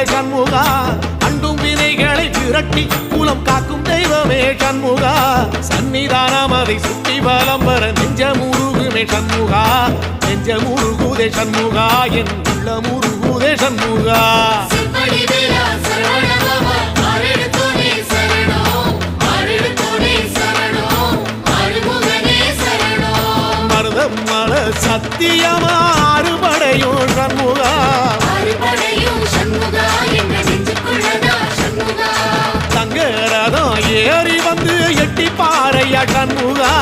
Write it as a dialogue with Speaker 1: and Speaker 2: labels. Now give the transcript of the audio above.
Speaker 1: நெஞ்சிலே சண்முகா அண்டும் வினைகளை விரட்டி குலம் காக்கும் தெய்வமே சண்முகா சன்னிதானம் அதை சுற்றி பலம் வர நெஞ்ச முருகுமே சண்முகா நெஞ்ச முருகுதே சண்முகா என் உள்ள முருகுதே சண்முகா
Speaker 2: செம்படி வேலா சரவணபவா
Speaker 1: ஏறி வந்து எட்டி பாறையா சண்முகா